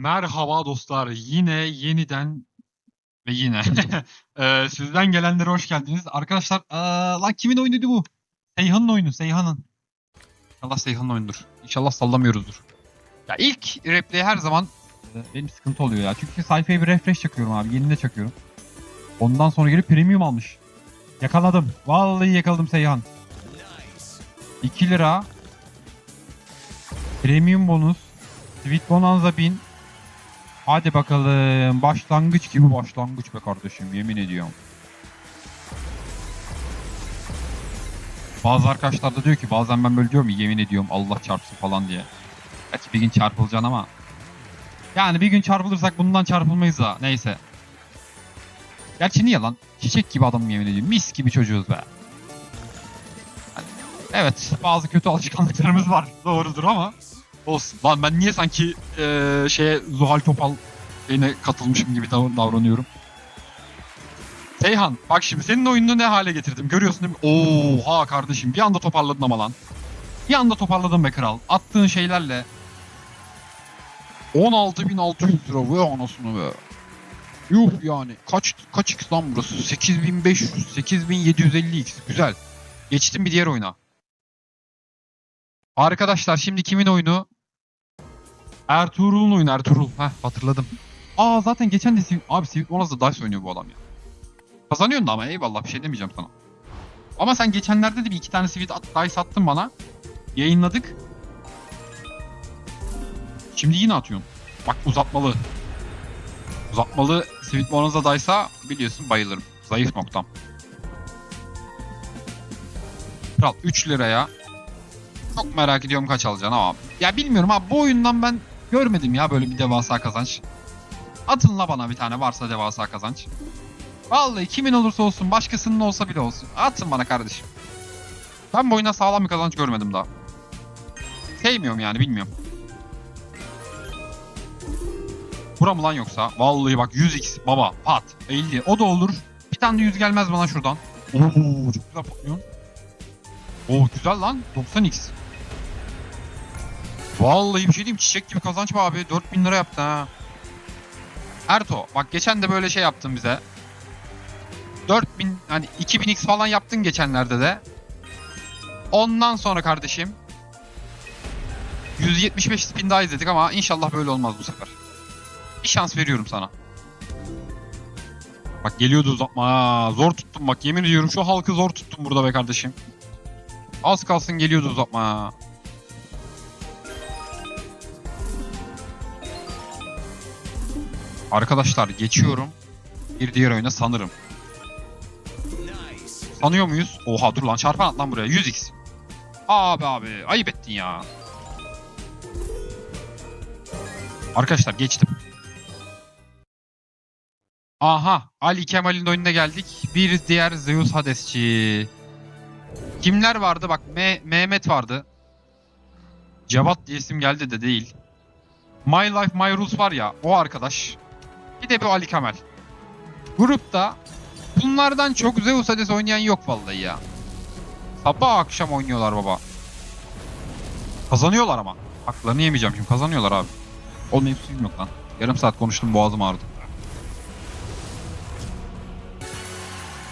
Merhaba dostlar. Yine yeniden ve yine Eee, sizden gelenlere hoş geldiniz. Arkadaşlar eee, lan kimin oyunuydu bu? Seyhan'ın oyunu. Seyhan'ın. İnşallah Seyhan'ın oyundur. İnşallah sallamıyoruzdur. Ya ilk replay her zaman eee, benim sıkıntı oluyor ya. Çünkü sayfaya bir refresh çakıyorum abi. Yenile çakıyorum. Ondan sonra gelip premium almış. Yakaladım. Vallahi yakaladım Seyhan. 2 lira. Premium bonus. Sweet Bonanza 1000. Hadi bakalım. Başlangıç gibi başlangıç be kardeşim. Yemin ediyorum. Bazı arkadaşlar da diyor ki bazen ben böyle diyorum yemin ediyorum Allah çarpsın falan diye. Gerçi bir gün çarpılacaksın ama. Yani bir gün çarpılırsak bundan çarpılmayız da. Neyse. Gerçi niye lan? Çiçek gibi adamım yemin ediyorum. Mis gibi çocuğuz be. Evet bazı kötü alışkanlıklarımız var. Doğrudur ama. Olsun. Lan ben niye sanki eee şeye Zuhal Topal şeyine katılmışım gibi dav- davranıyorum. Seyhan bak şimdi senin oyununu ne hale getirdim görüyorsun değil mi? Oha kardeşim bir anda toparladın ama lan. Bir anda toparladın be kral. Attığın şeylerle 16.600 lira ve anasını be. Yuh yani kaç kaç x lan burası? 8500 8750 x güzel. Geçtim bir diğer oyuna. Arkadaşlar şimdi kimin oyunu? Ertuğrul'un oyunu Ertuğrul. Heh hatırladım. Aa zaten geçen de Sweet... Abi Sweet Bonanza'da Dice oynuyor bu adam ya. Kazanıyorsun da ama eyvallah bir şey demeyeceğim sana. Ama sen geçenlerde de bir iki tane Sweet at, Dice attın bana. Yayınladık. Şimdi yine atıyorsun. Bak uzatmalı. Uzatmalı Sweet Bonanza Dice'a biliyorsun bayılırım. Zayıf noktam. Kral 3 liraya çok merak ediyorum kaç alacaksın ama. Ya bilmiyorum abi bu oyundan ben görmedim ya böyle bir devasa kazanç. Atın la bana bir tane varsa devasa kazanç. Vallahi kimin olursa olsun başkasının olsa bile olsun. Atın bana kardeşim. Ben bu oyuna sağlam bir kazanç görmedim daha. Sevmiyorum yani bilmiyorum. Bura mı lan yoksa? Vallahi bak 100x baba pat 50 o da olur. Bir tane de 100 gelmez bana şuradan. Oo çok güzel patlıyor. Oo güzel lan 90x. Vallahi bir şey diyeyim çiçek gibi kazanç be abi. 4000 lira yaptı ha. Erto bak geçen de böyle şey yaptın bize. 4000 hani 2000x falan yaptın geçenlerde de. Ondan sonra kardeşim 175 spin daha izledik ama inşallah böyle olmaz bu sefer. Bir şans veriyorum sana. Bak geliyordu uzatma. Zor tuttum bak yemin ediyorum şu halkı zor tuttum burada be kardeşim. Az kalsın geliyordu uzatma. Arkadaşlar geçiyorum. Bir diğer oyuna sanırım. Sanıyor muyuz? Oha dur lan çarpan at lan buraya. 100x. Abi abi ayıp ettin ya. Arkadaşlar geçtim. Aha Ali Kemal'in oyununa geldik. Bir diğer Zeus Hadesçi. Kimler vardı? Bak Me- Mehmet vardı. Cevat diye isim geldi de değil. My Life My Rules var ya o arkadaş. Bir de bu Ali Kemal. Grupta bunlardan çok Zeus Hades oynayan yok vallahi ya. Sabah akşam oynuyorlar baba. Kazanıyorlar ama. Haklarını yemeyeceğim şimdi kazanıyorlar abi. Olmayıp suyum yok lan. Yarım saat konuştum boğazım ağrıdı.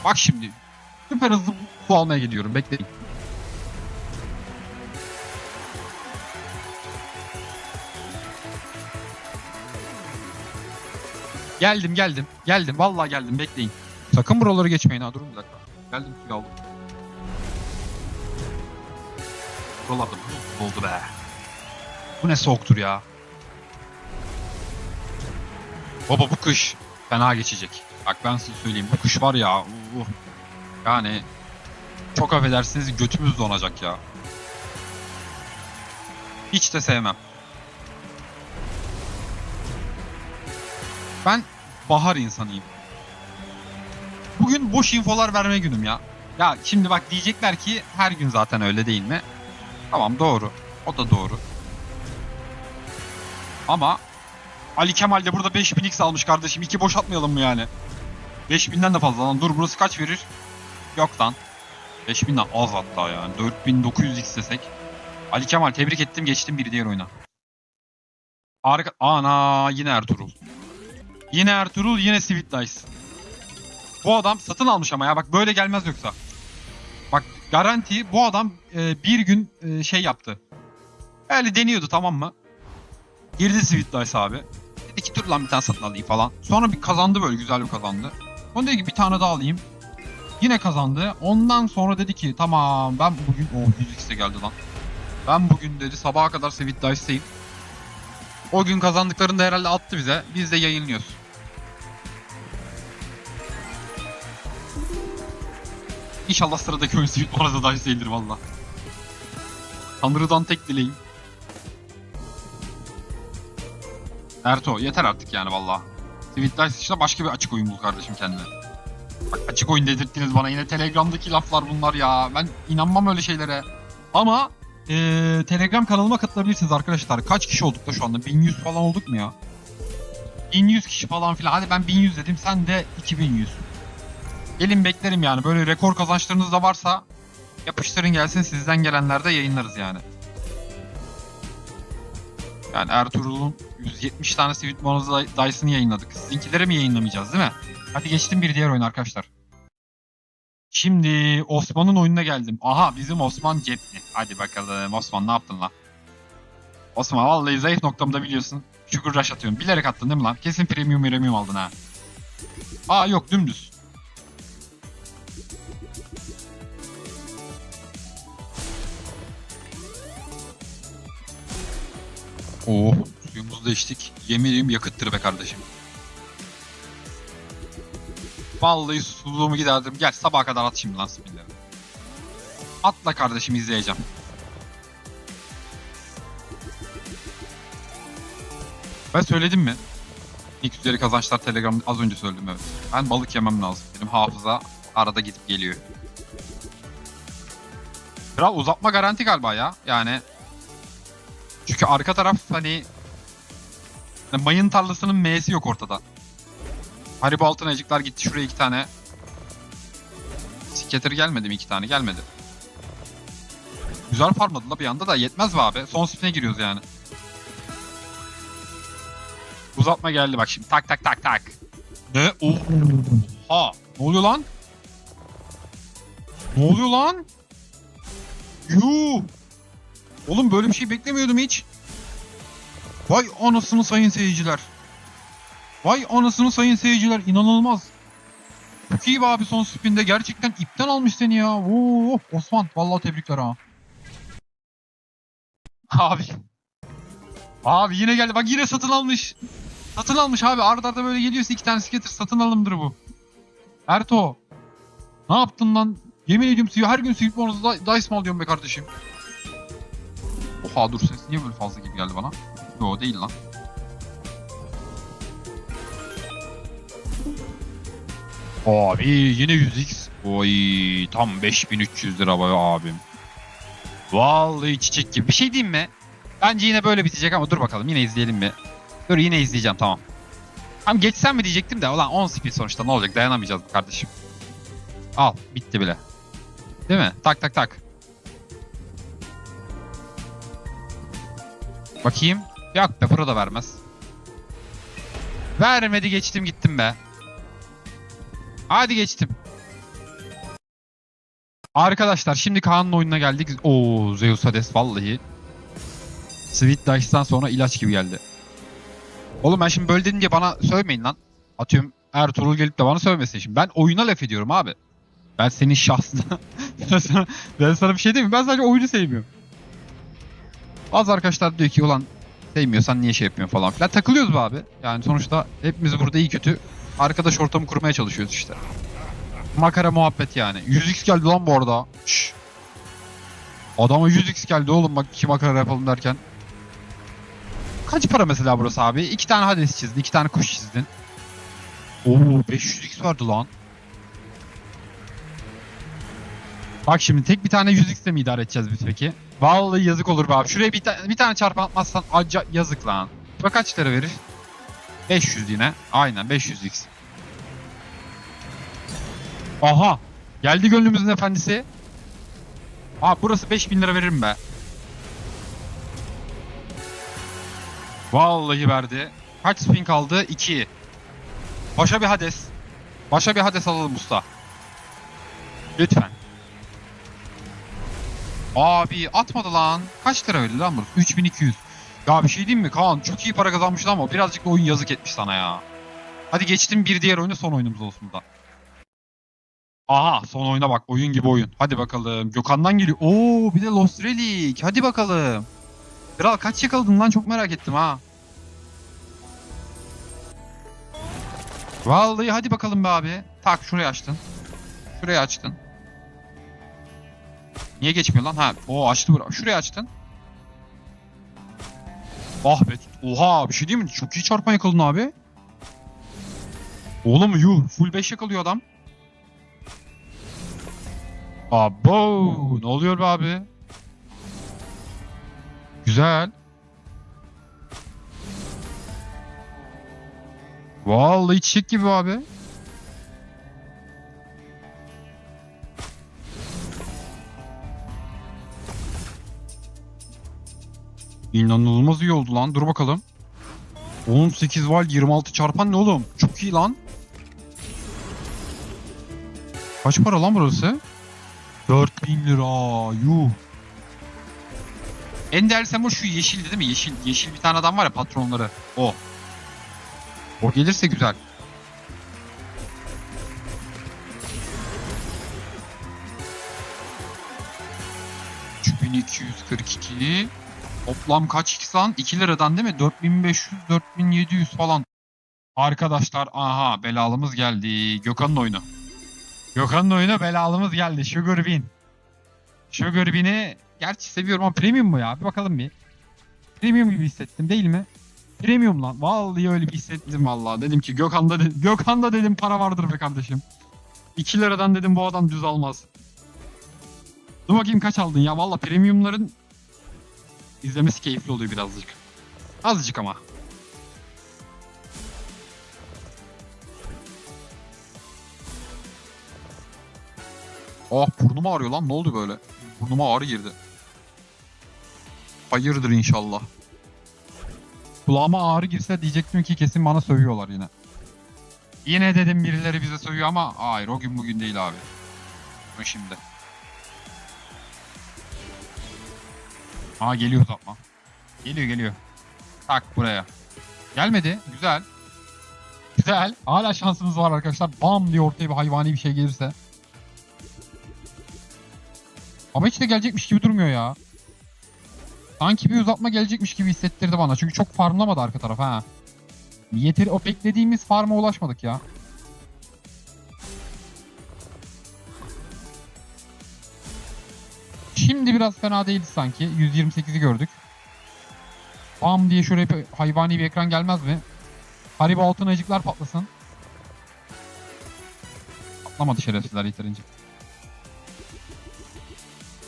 Bak şimdi. Süper hızlı su almaya gidiyorum. Bekleyin. Geldim geldim. Geldim. Vallahi geldim. Bekleyin. Sakın buraları geçmeyin ha. Durun bir dakika. Geldim suyu aldım. Buralarda buz be. Bu ne soğuktur ya. Baba bu kış fena geçecek. Bak ben size söyleyeyim. Bu kış var ya. uh, yani çok affedersiniz götümüz donacak ya. Hiç de sevmem. Ben bahar insanıyım. Bugün boş infolar verme günüm ya. Ya şimdi bak diyecekler ki her gün zaten öyle değil mi? Tamam doğru. O da doğru. Ama Ali Kemal de burada 5000x almış kardeşim. İki boş atmayalım mı yani? 5000'den de fazla lan. Dur burası kaç verir? Yok lan. 5000'den az hatta yani. 4900x desek. Ali Kemal tebrik ettim geçtim bir diğer oyuna. Arka... Ana yine Ertuğrul. Yine Ertuğrul yine Sweet Dice. Bu adam satın almış ama ya bak böyle gelmez yoksa. Bak garanti bu adam e, bir gün e, şey yaptı. Öyle deniyordu tamam mı? Girdi Sweet Dice abi. Dedi ki dur lan bir tane satın alayım falan. Sonra bir kazandı böyle güzel bir kazandı. Sonra dedi ki bir tane daha alayım. Yine kazandı. Ondan sonra dedi ki tamam ben bugün... Oh 100x'e geldi lan. Ben bugün dedi sabaha kadar Sweet Dice'teyim. O gün kazandıklarını da herhalde attı bize. Biz de yayınlıyoruz. İnşallah sıradaki oyun Sweet Bonanza Dice değildir valla. Tanrı'dan tek dileğim. Erto yeter artık yani valla. Sweet Dice işte başka bir açık oyun bul kardeşim kendine. Açık oyun dedirttiniz bana yine Telegram'daki laflar bunlar ya. Ben inanmam öyle şeylere. Ama eee, Telegram kanalıma katılabilirsiniz arkadaşlar. Kaç kişi olduk da şu anda? 1100 falan olduk mu ya? 1100 kişi falan filan. Hadi ben 1100 dedim sen de 2100. Gelin beklerim yani. Böyle rekor kazançlarınız da varsa yapıştırın gelsin sizden gelenler de yayınlarız yani. Yani Ertuğrul'un 170 tane Sweet Bonanza Dice'ını yayınladık. Sizinkileri mi yayınlamayacağız değil mi? Hadi geçtim bir diğer oyun arkadaşlar. Şimdi Osman'ın oyununa geldim. Aha bizim Osman cepli. Hadi bakalım Osman ne yaptın lan? Osman vallahi zayıf noktamda biliyorsun. Sugar Rush atıyorum. Bilerek attın değil mi lan? Kesin premium premium aldın ha. Aa yok dümdüz. Oo, suyumuzu da içtik. Yemin ediyorum yakıttır be kardeşim. Vallahi susuzluğumu giderdim. Gel sabaha kadar at şimdi lan spinleri. Atla kardeşim izleyeceğim. Ben söyledim mi? İlk üzeri kazançlar Telegram'da az önce söyledim evet. Ben balık yemem lazım. Benim hafıza arada gidip geliyor. Kral uzatma garanti galiba ya. Yani çünkü arka taraf hani yani mayın tarlasının M'si yok ortada. Haribo altın ayıcıklar gitti şuraya iki tane. Scatter gelmedi mi iki tane? Gelmedi. Güzel farmladı la bir anda da yetmez mi abi? Son spin'e giriyoruz yani. Uzatma geldi bak şimdi. Tak tak tak tak. Ne? Oha. Ne oluyor lan? Ne oluyor lan? Yuh. Oğlum böyle bir şey beklemiyordum hiç. Vay anasını sayın seyirciler. Vay anasını sayın seyirciler inanılmaz. Çok iyi abi son spinde gerçekten ipten almış seni ya. Oo, Osman vallahi tebrikler ha. Abi. Abi yine geldi bak yine satın almış. Satın almış abi arda arda böyle geliyorsa iki tane skater satın alımdır bu. Erto. Ne yaptın lan? Yemin ediyorum suyu her gün sweet bonus'da dice mi alıyorum be kardeşim? Oha dur ses niye böyle fazla gibi geldi bana? Yo değil lan. Abi yine 100x. Oy tam 5300 lira be abim. Vallahi çiçek gibi. Bir şey diyeyim mi? Bence yine böyle bitecek ama dur bakalım yine izleyelim mi? Dur yine izleyeceğim tamam. Tam geçsem mi diyecektim de ulan 10 speed sonuçta ne olacak dayanamayacağız kardeşim. Al bitti bile. Değil mi? Tak tak tak. Bakayım. Yok be pro da vermez. Vermedi geçtim gittim be. Hadi geçtim. Arkadaşlar şimdi Kaan'ın oyununa geldik. Oo Zeus Hades vallahi. Sweet Dice'dan sonra ilaç gibi geldi. Oğlum ben şimdi böyle dedin diye bana sövmeyin lan. Atıyorum Ertuğrul gelip de bana sövmesin şimdi. Ben oyuna laf ediyorum abi. Ben senin şahsına... ben sana bir şey demiyorum. Ben sadece oyunu sevmiyorum. Bazı arkadaşlar diyor ki ulan sevmiyorsan niye şey yapıyorsun falan filan. Takılıyoruz be abi. Yani sonuçta hepimiz burada iyi kötü arkadaş ortamı kurmaya çalışıyoruz işte. Makara muhabbet yani. 100x geldi lan bu arada. Şşş. Adama 100x geldi oğlum bak iki makara yapalım derken. Kaç para mesela burası abi? İki tane Hades çizdin, iki tane kuş çizdin. Oo 500x vardı lan. Bak şimdi tek bir tane 100x'le mi idare edeceğiz biz peki? Vallahi yazık olur be abi. Şuraya bir, ta- bir tane çarpı atmazsan acayip yazık lan. Bak kaç lira verir? 500 yine. Aynen 500x. Aha. Geldi gönlümüzün efendisi. Aa burası 5000 lira veririm be. Vallahi verdi. Kaç spin kaldı? 2. Başa bir Hades. Başa bir Hades alalım usta. Lütfen. Abi atmadı lan. Kaç lira öyle lan burası? 3200. Ya bir şey diyeyim mi Kaan? Çok iyi para kazanmıştın ama birazcık da oyun yazık etmiş sana ya. Hadi geçtim bir diğer oyuna son oyunumuz olsun da. Aha son oyuna bak oyun gibi oyun. Hadi bakalım. Gökhan'dan geliyor. Oo bir de Lost Relic. Hadi bakalım. Kral kaç yakaladın lan çok merak ettim ha. Vallahi hadi bakalım be abi. Tak şurayı açtın. Şurayı açtın. Niye geçmiyor lan? Ha, o açtı bura. Şurayı açtın. Ah be. Oha bir şey değil mi? Çok iyi çarpan yakaladın abi. Oğlum yuh. Full 5 yakalıyor adam. Abo. Ne oluyor be abi? Güzel. Vallahi çiçek gibi abi. İnanılmaz iyi oldu lan. Dur bakalım. 18 val 26 çarpan ne oğlum? Çok iyi lan. Kaç para lan burası? 4000 lira. Yuh. En değerlisi ama şu yeşildi değil mi? Yeşil, yeşil bir tane adam var ya patronları. O. O gelirse güzel. ...3242... Toplam kaç x lan? 2 liradan değil mi? 4500, 4700 falan. Arkadaşlar aha belalımız geldi. Gökhan'ın oyunu. Gökhan'ın oyunu belalımız geldi. Sugar Bean. Sugar Bean'i gerçi seviyorum ama premium mu ya? Bir bakalım bir. Premium gibi hissettim değil mi? Premium lan. Vallahi öyle bir hissettim vallahi. Dedim ki Gökhan'da, de- Gökhan'da dedim para vardır be kardeşim. 2 liradan dedim bu adam düz almaz. Dur bakayım kaç aldın ya. Vallahi premiumların izlemesi keyifli oluyor birazcık. Azıcık ama. Oh burnuma ağrıyor lan. Ne oldu böyle? Burnuma ağrı girdi. Hayırdır inşallah. Kulağıma ağrı girse diyecektim ki kesin bana sövüyorlar yine. Yine dedim birileri bize sövüyor ama hayır o gün bugün değil abi. O şimdi. Aa geliyor uzatma. Geliyor geliyor. Tak buraya. Gelmedi. Güzel. Güzel. Hala şansımız var arkadaşlar. Bam diye ortaya bir hayvani bir şey gelirse. Ama hiç de gelecekmiş gibi durmuyor ya. Sanki bir uzatma gelecekmiş gibi hissettirdi bana. Çünkü çok farmlamadı arka taraf ha. Yeteri o beklediğimiz farma ulaşmadık ya. Biraz fena değildi sanki. 128'i gördük. Bam diye şuraya bir hayvani bir ekran gelmez mi? Haribo altın ayıcıklar patlasın. Patlamadı şerefsizler yeterince.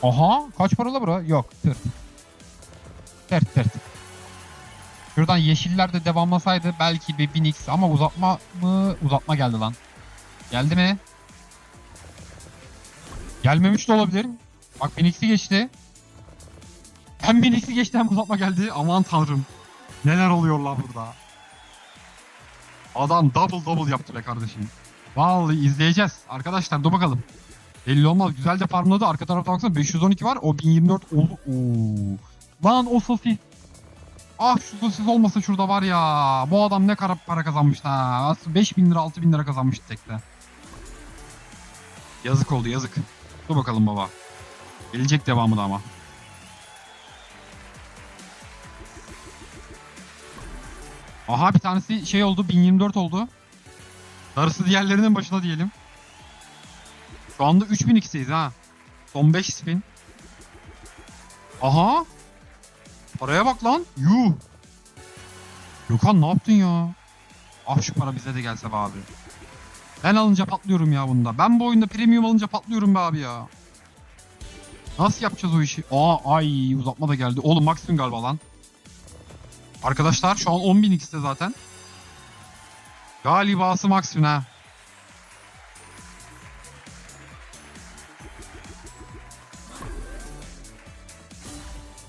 Aha kaç paralı bura? Yok tırt. Tırt tırt. Şuradan yeşiller de devamlasaydı belki bir 1000x ama uzatma mı? Uzatma geldi lan. Geldi mi? Gelmemiş de olabilir. Bak 1000x'i geçti. Hem 1000x'i geçti hem uzatma geldi. Aman tanrım. Neler oluyor lan burada. Adam double double yaptı be kardeşim. Vallahi izleyeceğiz. Arkadaşlar dur bakalım. Belli olmaz. Güzel de farmladı. Arka tarafta baksana 512 var. O 1024 oldu. Oo. Lan o sosis. Ah şu sosis olmasa şurada var ya. Bu adam ne kadar para kazanmış ha. Aslında 5000 lira 6000 lira kazanmıştı tekte. Yazık oldu yazık. Dur bakalım baba. Gelecek devamı da ama. Aha bir tanesi şey oldu 1024 oldu. Darısı diğerlerinin başına diyelim. Şu anda 3000 x'teyiz ha. Son 5 spin. Aha. Paraya bak lan. Yuh. Gökhan ne yaptın ya? Ah şu para bize de gelse be abi. Ben alınca patlıyorum ya bunda. Ben bu oyunda premium alınca patlıyorum be abi ya. Nasıl yapacağız o işi? Aa ay uzatma da geldi. Oğlum maksimum galiba lan. Arkadaşlar şu an 10.000 x'te zaten. Galibası maksimum ha.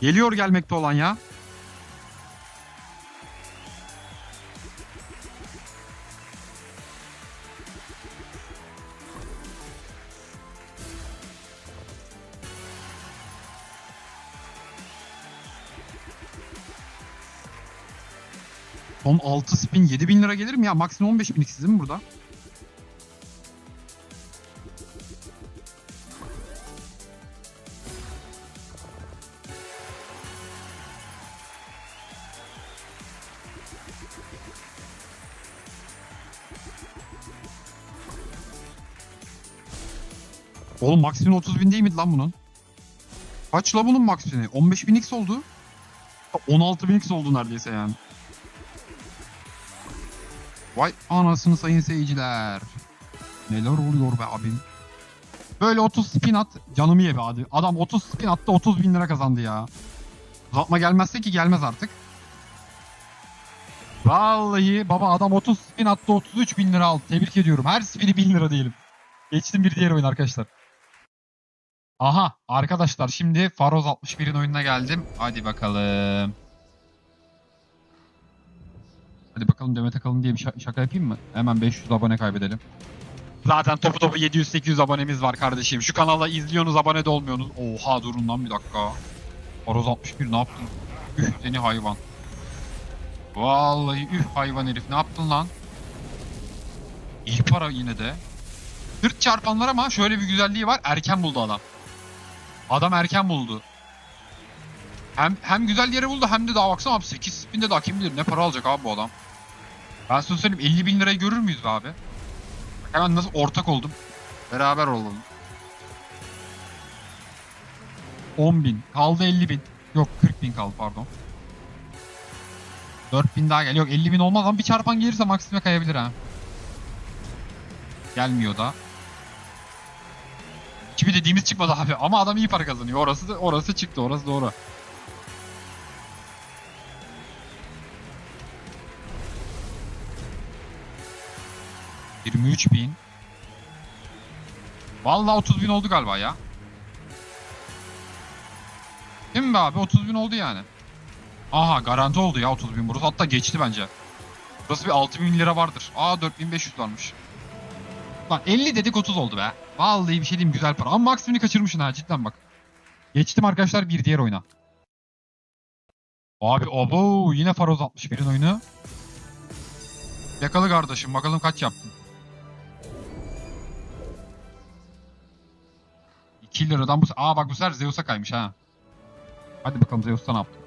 Geliyor gelmekte olan ya. Son 6 spin 7000 lira gelir mi ya? Maksimum 15 bin değil mi burada? Oğlum maksimum 30 bin değil miydi lan bunun? Kaç la bunun maksimumi? 15 bin x oldu. 16 bin x oldu neredeyse yani. Vay anasını sayın seyirciler. Neler oluyor be abim. Böyle 30 spin at canımı ye be abi. Adam 30 spin attı 30 bin lira kazandı ya. Uzatma gelmezse ki gelmez artık. Vallahi baba adam 30 spin attı 33 bin lira aldı. Tebrik ediyorum. Her spini 1000 lira diyelim. Geçtim bir diğer oyun arkadaşlar. Aha arkadaşlar şimdi Faroz 61'in oyununa geldim. Hadi bakalım. Hadi bakalım Demet Akalın diye bir şa- şaka yapayım mı? Hemen 500 abone kaybedelim. Zaten topu topu 700-800 abonemiz var kardeşim. Şu kanala izliyorsunuz abone de olmuyorsunuz. Oha durun lan bir dakika. Faroz 61 ne yaptın? Üf seni hayvan. Vallahi üf hayvan herif ne yaptın lan? İyi para yine de. Sırt çarpanlar ama şöyle bir güzelliği var. Erken buldu adam. Adam erken buldu. Hem hem güzel yere buldu hem de daha baksana abi 8 spinde daha kim bilir ne para alacak abi bu adam. Ben sana söyleyeyim 50 bin lirayı görür müyüz abi? Hemen nasıl ortak oldum. Beraber olalım. 10 bin. Kaldı 50 bin. Yok 40 bin kaldı pardon. 4 bin daha gel. Yok 50 bin olmaz ama bir çarpan gelirse maksime kayabilir ha. Gelmiyor da. Kimi dediğimiz çıkmadı abi ama adam iyi para kazanıyor. Orası da, orası çıktı orası doğru. ...23 bin. Vallahi 30 bin oldu galiba ya. Değil mi be abi? 30 bin oldu yani. Aha garanti oldu ya 30 bin burası. Hatta geçti bence. Burası bir 6 bin lira vardır. Aa 4500 varmış. Lan 50 dedik 30 oldu be. Vallahi bir şey diyeyim güzel para. Ama maksimini kaçırmışsın ha cidden bak. Geçtim arkadaşlar bir diğer oyuna. Abi obo yine Faroz 61'in oyunu. Yakalı kardeşim bakalım kaç yaptın. 2 liradan bu Aa bak bu sefer Zeus'a kaymış ha. Hadi bakalım Zeus'ta ne yaptın?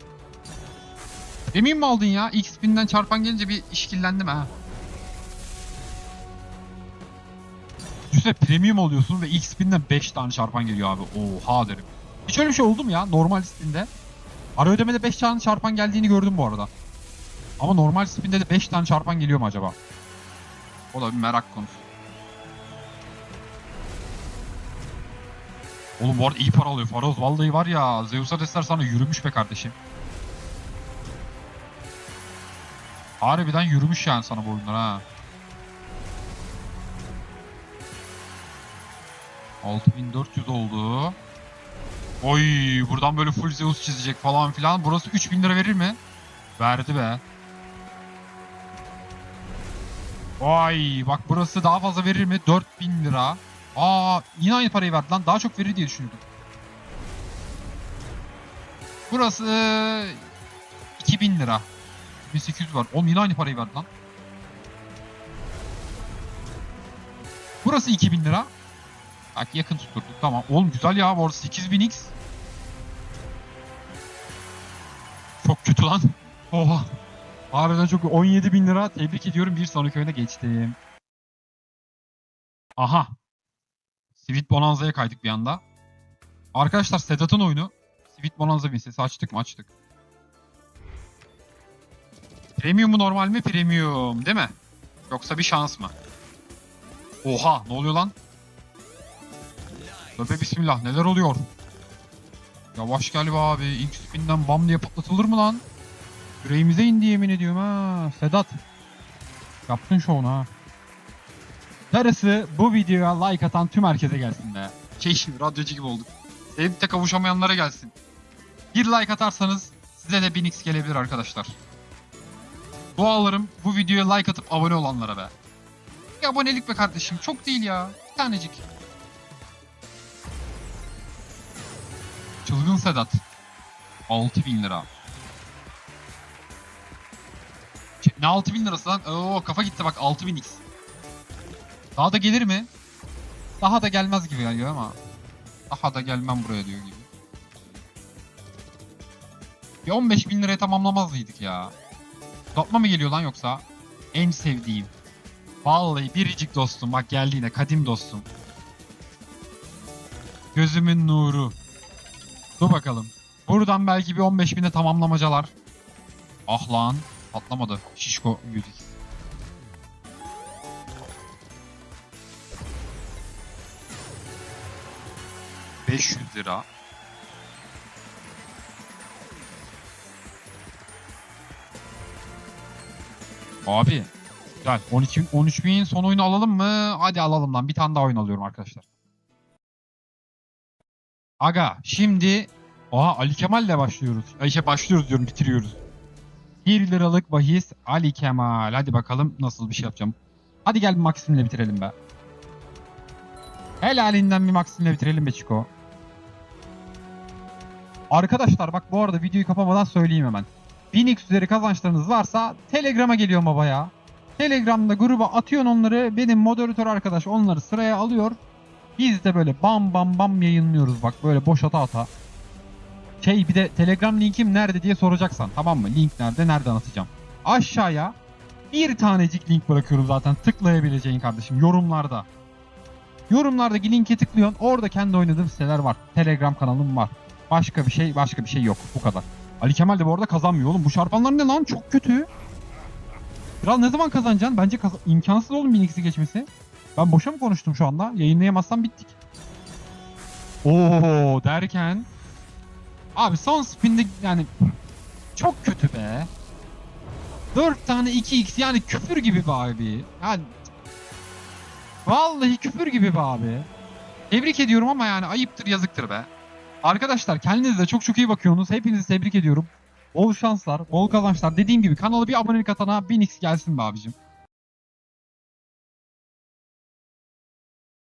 Emin mi aldın ya? X binden çarpan gelince bir işkillendim ha. Düşünsene premium oluyorsun ve ilk spinden 5 tane çarpan geliyor abi. Oha derim. Hiç öyle bir şey oldu mu ya normal spinde? Ara ödemede 5 tane çarpan geldiğini gördüm bu arada. Ama normal spinde de 5 tane çarpan geliyor mu acaba? O da bir merak konusu. Oğlum bu arada iyi para alıyor Faroz. Vallahi var ya Zeus'a desler sana yürümüş be kardeşim. Harbiden yürümüş yani sana bu oyunlar ha. 6400 oldu. Oy buradan böyle full Zeus çizecek falan filan. Burası 3000 lira verir mi? Verdi be. Vay bak burası daha fazla verir mi? 4000 lira. Aa yine aynı parayı verdi lan. Daha çok verir diye düşünüyordum. Burası 2000 lira. 1800 var. Oğlum yine aynı parayı verdi lan. Burası 2000 lira. Bak yakın tutturduk tamam. Oğlum güzel ya bu arada 8000x. Çok kötü lan. Oha. Harbiden çok 17 bin lira. Tebrik ediyorum. Bir sonraki oyuna geçtim. Aha. Sweet Bonanza'ya kaydık bir anda. Arkadaşlar Sedat'ın oyunu. Sweet Bonanza bir sesi açtık mı? Açtık. Premium mu normal mi? Premium değil mi? Yoksa bir şans mı? Oha ne oluyor lan? Tövbe bismillah neler oluyor? Yavaş gel be abi. İlk spinden bam diye patlatılır mı lan? Yüreğimize indi yemin ediyorum ha. Sedat. Yaptın şovunu ha. Darısı bu videoya like atan tüm herkese gelsin be. Şey radyocu gibi olduk. Sevdikte kavuşamayanlara gelsin. Bir like atarsanız size de 1000x gelebilir arkadaşlar. Dualarım bu videoya like atıp abone olanlara be. Bir abonelik be kardeşim. Çok değil ya. Bir tanecik. Çılgın Sedat. 6000 lira. Ne 6000 lirası lan? Oo kafa gitti bak 6000 x. Daha da gelir mi? Daha da gelmez gibi geliyor ama. Daha da gelmem buraya diyor gibi. Bir 15 bin liraya tamamlamaz mıydık ya? Uzatma mı geliyor lan yoksa? En sevdiğim. Vallahi biricik dostum. Bak geldi yine. Kadim dostum. Gözümün nuru. Dur bakalım. Buradan belki bir 15 bine tamamlamacalar. Ah lan. Patlamadı. Şişko 100 500 lira. Abi. Güzel. 12 13 bin son oyunu alalım mı? Hadi alalım lan. Bir tane daha oyun alıyorum arkadaşlar. Aga şimdi Oha Ali Kemal'le başlıyoruz. Ay şey başlıyoruz diyorum bitiriyoruz. 1 liralık bahis Ali Kemal. Hadi bakalım nasıl bir şey yapacağım. Hadi gel bir Maxim'le bitirelim be. Helalinden bir Maxim'le bitirelim be Çiko. Arkadaşlar bak bu arada videoyu kapamadan söyleyeyim hemen. 1000x üzeri kazançlarınız varsa Telegram'a geliyor baba ya. Telegram'da gruba atıyorsun onları. Benim moderatör arkadaş onları sıraya alıyor. Biz de böyle bam bam bam yayınlıyoruz bak böyle boş ata ata. Şey bir de Telegram linkim nerede diye soracaksan tamam mı? Link nerede? Nereden atacağım? Aşağıya bir tanecik link bırakıyorum zaten tıklayabileceğin kardeşim yorumlarda. Yorumlardaki linke tıklıyorsun. Orada kendi oynadığım siteler var. Telegram kanalım var. Başka bir şey başka bir şey yok. Bu kadar. Ali Kemal de bu arada kazanmıyor oğlum. Bu çarpanlar ne lan? Çok kötü. Kral ne zaman kazanacaksın? Bence kaz- imkansız oğlum 1000x'i geçmesi. Ben boşa mı konuştum şu anda? Yayınlayamazsam bittik. Oo derken Abi son spinde yani çok kötü be. 4 tane 2x yani küfür gibi be abi. Yani Vallahi küfür gibi be abi. Tebrik ediyorum ama yani ayıptır yazıktır be. Arkadaşlar kendinize çok çok iyi bakıyorsunuz. Hepinizi tebrik ediyorum. Bol şanslar, bol kazançlar. Dediğim gibi kanala bir abonelik atana 1000x gelsin be abicim.